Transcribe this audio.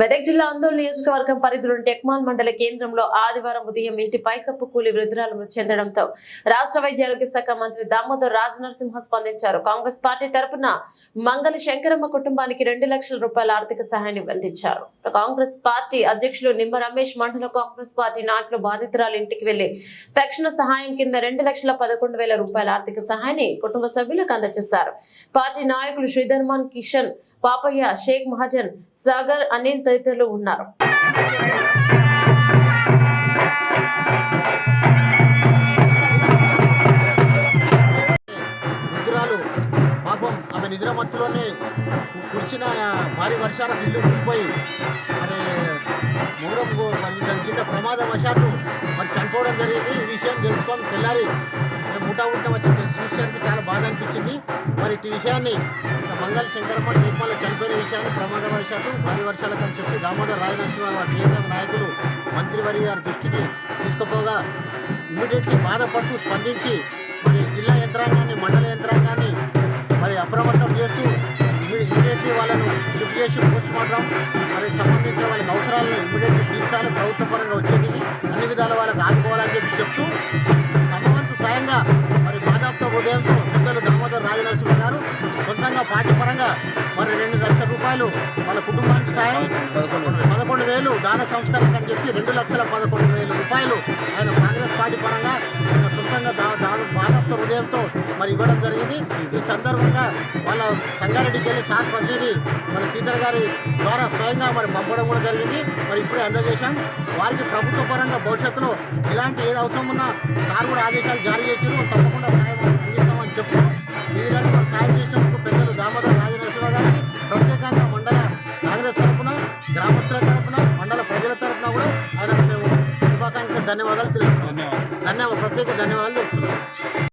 మెదక్ జిల్లా ఆందోళన నియోజకవర్గం పరిధిలోని టెక్మాల్ మండల కేంద్రంలో ఆదివారం ఉదయం ఇంటి పైకప్పు కూలి వృద్ధురాలు మృతి చెందడంతో రాష్ట్ర వైద్య ఆరోగ్య శాఖ మంత్రి దామోదర్ రాజనరసింహ స్పందించారు. కాంగ్రెస్ పార్టీ తరపున మంగళ శంకరమ్మ కుటుంబానికి రెండు లక్షల రూపాయల ఆర్థిక సహాయాన్ని అందించారు. కాంగ్రెస్ పార్టీ అధ్యక్షులు నిమ్మ రమేష్ మండల కాంగ్రెస్ పార్టీ నాయకులు బాధితురాలు ఇంటికి వెళ్ళి తక్షణ సహాయం కింద రెండు లక్షల పదకొండు వేల రూపాయల ఆర్థిక సహాయాన్ని కుటుంబ సభ్యులకు అందజేశారు. పార్టీ నాయకులు శ్రీధర్మన్ కిషన్ పాపయ్య షేక్ మహాజన్ సాగర్ అనిల్ తదితరులు ఉన్నారు. వృద్ధురాలు పాపం ఆమె నిద్ర మత్తులోనే కురిసిన భారీ వర్షాల ఇల్లు కూలిపోయి మరి మూరం దాని కింద ప్రమాదవశాత్తు మరి చనిపోవడం జరిగింది. ఈ విషయం తెలుసుకొని తెల్లారి మేము ఉంటా ముఠా వచ్చి చూసేసరికి చాలా బాధ అనిపించింది. మరి ఈ విషయాన్ని మంగళ శంకరమ్మ నిర్మల చనిపోయిన విషయాన్ని ప్రమాదవశాత్తు భారీ వర్షాలకు అని చెప్పి దామోదర్ రాజనరసింహ వారి ప్రియతమ నాయకులు మంత్రివర్య గారి దృష్టికి తీసుకుపోగా ఇమ్మీడియట్లీ బాధపడుతూ స్పందించి మరి జిల్లా యంత్రాంగాన్ని మండల యంత్రాంగాన్ని మరి అప్రమత్తం చేస్తూ ఇమీడియట్లీ వాళ్ళను షిఫ్ట్ చేసి పోస్ట్ మార్టం మరి సంబంధించిన వాళ్ళకి అవసరాలను ఇమీడియట్లీ తీర్చాలి ప్రభుత్వ పరంగా వచ్చేటివి. అన్ని విధాల వాళ్ళకి ఆదుకోవాలని చెప్పి చెప్తూ పరంగా మరి రెండు లక్షల రూపాయలు వాళ్ళ కుటుంబానికి సాయం. పదకొండు వేలు దాన సంస్కరణకు అని చెప్పి రెండు లక్షల పదకొండు వేల రూపాయలు ఆయన కాంగ్రెస్ పార్టీ పరంగా ఆయన సొంతంగా దా దా- బాధాప్త హృదయంతో మరి ఇవ్వడం జరిగింది. ఈ సందర్భంగా వాళ్ళ సంగారెడ్డికి వెళ్ళి సార్ ప్రతినిధి మరి శ్రీధర్ గారి ద్వారా స్వయంగా మరి పంపడం కూడా జరిగింది. మరి ఇప్పుడే అందజేశాం. వారికి ప్రభుత్వ పరంగా భవిష్యత్తులో ఇలాంటి ఏది అవసరం ఉన్నా సార్ కూడా ఆదేశాలు జారీ చేసారు తప్పకుండా కాంగ్రెస్ తరఫున గ్రామస్తుల తరఫున మండల ప్రజల తరఫున కూడా ఆయనకు మేము శుభాకాంక్షలు ధన్యవాదాలు తెలుపుతున్నాం. ధన్యవాదాలు ప్రత్యేక ధన్యవాదాలు తెలుపుతున్నాం.